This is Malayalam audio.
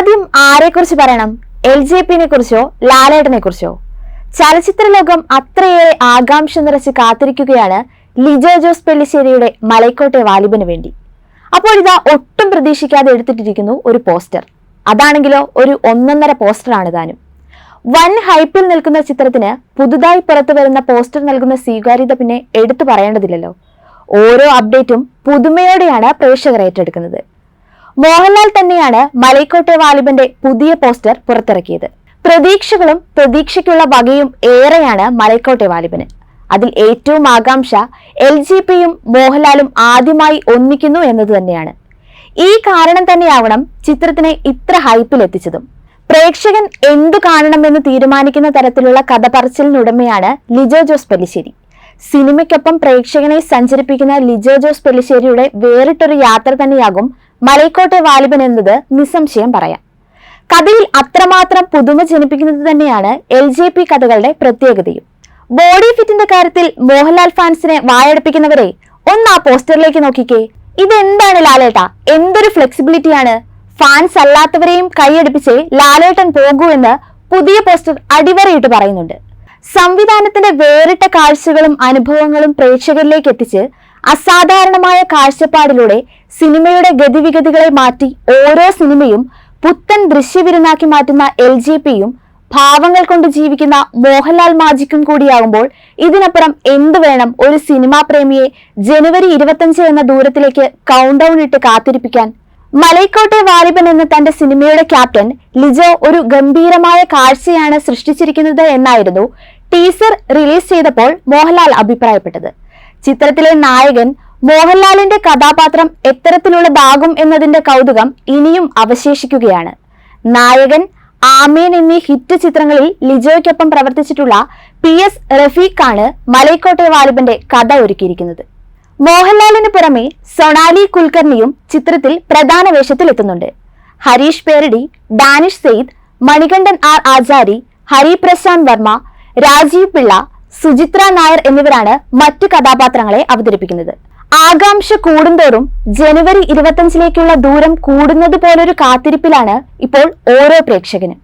ആദ്യം ആരെക്കുറിച്ച് പറയണം? എൽ ജെ പിനെ കുറിച്ചോ ലാലേട്ടനെ കുറിച്ചോ ചലച്ചിത്ര ലോകം അത്രയേറെ ആകാംക്ഷ നിറച്ച് കാത്തിരിക്കുകയാണ് ലിജോ ജോസ് പെല്ലിശ്ശേരിയുടെ മലൈക്കോട്ടെ വാലിബന് വേണ്ടി. അപ്പോൾ ഇതാ ഒട്ടും പ്രതീക്ഷിക്കാതെ എടുത്തിട്ടിരിക്കുന്നു ഒരു പോസ്റ്റർ. അതാണെങ്കിലോ ഒരു ഒന്നൊന്നര പോസ്റ്ററാണ് താനും. വൻ ഹൈപ്പിൽ നിൽക്കുന്ന ചിത്രത്തിന് പുതുതായി പുറത്തു വരുന്ന പോസ്റ്റർ നൽകുന്ന സ്വീകാര്യത പിന്നെ എടുത്തു പറയേണ്ടതില്ലല്ലോ. ഓരോ അപ്ഡേറ്റും പുതുമയോടെയാണ് പ്രേക്ഷകർ ഏറ്റെടുക്കുന്നത്. മോഹൻലാൽ തന്നെയാണ് മലൈക്കോട്ടെ വാലിബന്റെ പുതിയ പോസ്റ്റർ പുറത്തിറക്കിയത്. പ്രതീക്ഷകളും പ്രതീക്ഷയ്ക്കുള്ള വകയും ഏറെയാണ് മലൈക്കോട്ടെ വാലിബന്. അതിൽ ഏറ്റവും ആകാംക്ഷ എൽ ജി പിയും മോഹൻലാലും ആദ്യമായി ഒന്നിക്കുന്നു എന്നത് തന്നെയാണ്. ഈ കാരണം തന്നെയാവണം ചിത്രത്തിനെ ഇത്ര ഹൈപ്പിൽ എത്തിച്ചതും. പ്രേക്ഷകൻ എന്തു കാണണമെന്ന് തീരുമാനിക്കുന്ന തരത്തിലുള്ള കഥ പറച്ചിലിനുടമയാണ് ലിജോ ജോസ് പെല്ലിശ്ശേരി. സിനിമയ്ക്കൊപ്പം പ്രേക്ഷകനെ സഞ്ചരിപ്പിക്കുന്ന ലിജോ ജോസ് പെല്ലിശ്ശേരിയുടെ വേറിട്ടൊരു യാത്ര തന്നെയാകും മലൈക്കോട്ടെ വാലിബൻ എന്നത് നിസ്സംശയം പറയാം. കഥയിൽ അത്രമാത്രം പുതുമ ജനിപ്പിക്കുന്നത് തന്നെയാണ് എൽ ജെ പി കഥകളുടെ പ്രത്യേകതയും. ബോഡി ഫിറ്റിന്റെ കാര്യത്തിൽ മോഹൻലാൽ ഫാൻസിനെ വായടപ്പിക്കുന്നവരെ ഒന്ന് ആ പോസ്റ്ററിലേക്ക് നോക്കിക്കേ. ഇതെന്താണ് ലാലേട്ട? എന്തൊരു ഫ്ലെക്സിബിലിറ്റിയാണ്? ഫാൻസ് അല്ലാത്തവരെയും കൈയടിപ്പിച്ച് ലാലേട്ടൻ പോകൂ എന്ന് പുതിയ പോസ്റ്റർ അടിവരയിട്ട് പറയുന്നുണ്ട്. സംവിധാനത്തിന്റെ വേറിട്ട കാഴ്ചകളും അനുഭവങ്ങളും പ്രേക്ഷകരിലേക്ക് എത്തിച്ച് അസാധാരണമായ കാഴ്ചപ്പാടിലൂടെ സിനിമയുടെ ഗതിവിഗതികളെ മാറ്റി ഓരോ സിനിമയും പുത്തൻ ദൃശ്യവിരുന്നാക്കി മാറ്റുന്ന എൽ ജെ പിയും ഭാവങ്ങൾ കൊണ്ട് ജീവിക്കുന്ന മോഹൻലാൽ മാജിക്കും കൂടിയാകുമ്പോൾ ഇതിനപ്പുറം എന്ത് വേണം ഒരു സിനിമാ പ്രേമിയെ ജനുവരി ഇരുപത്തഞ്ച് എന്ന ദൂരത്തിലേക്ക് കൗണ്ട് ഡൗൺ ഇട്ട് കാത്തിരിപ്പിക്കാൻ? മലൈക്കോട്ടെ വാലിബൻ എന്ന തന്റെ സിനിമയുടെ ക്യാപ്റ്റൻ ലിജോ ഒരു ഗംഭീരമായ കാഴ്ചയാണ് സൃഷ്ടിച്ചിരിക്കുന്നത് എന്നായിരുന്നു ടീസർ റിലീസ് ചെയ്തപ്പോൾ മോഹൻലാൽ അഭിപ്രായപ്പെട്ടത്. ചിത്രത്തിലെ നായകൻ മോഹൻലാലിന്റെ കഥാപാത്രം എത്തരത്തിലുള്ളതാകും എന്നതിന്റെ കൗതുകം ഇനിയും അവശേഷിക്കുകയാണ്. നായകൻ ആമീൻ എന്നീ ഹിറ്റ് ചിത്രങ്ങളിൽ ലിജോയ്ക്കൊപ്പം പ്രവർത്തിച്ചിട്ടുള്ള പി എസ് റഫീഖാണ് മലൈക്കോട്ടെ വാലിബന്റെ കഥ ഒരുക്കിയിരിക്കുന്നത്. മോഹൻലാലിന് പുറമെ സൊണാലി കുൽക്കർണിയും ചിത്രത്തിൽ പ്രധാന വേഷത്തിലെത്തുന്നുണ്ട്. ഹരീഷ് പേരടി ഡാനിഷ് സെയ്ദ് മണികണ്ഠൻ ആർ ആചാരി ഹരിപ്രശാന്ത് വർമ്മ രാജീവ് പിള്ള സുചിത്ര നായർ എന്നിവരാണ് മറ്റു കഥാപാത്രങ്ങളെ അവതരിപ്പിക്കുന്നത്. ആകാംക്ഷ കൂടുന്തോറും ജനുവരി ഇരുപത്തഞ്ചിലേക്കുള്ള ദൂരം കൂടുന്നത് പോലൊരു കാത്തിരിപ്പിലാണ് ഇപ്പോൾ ഓരോ പ്രേക്ഷകനും.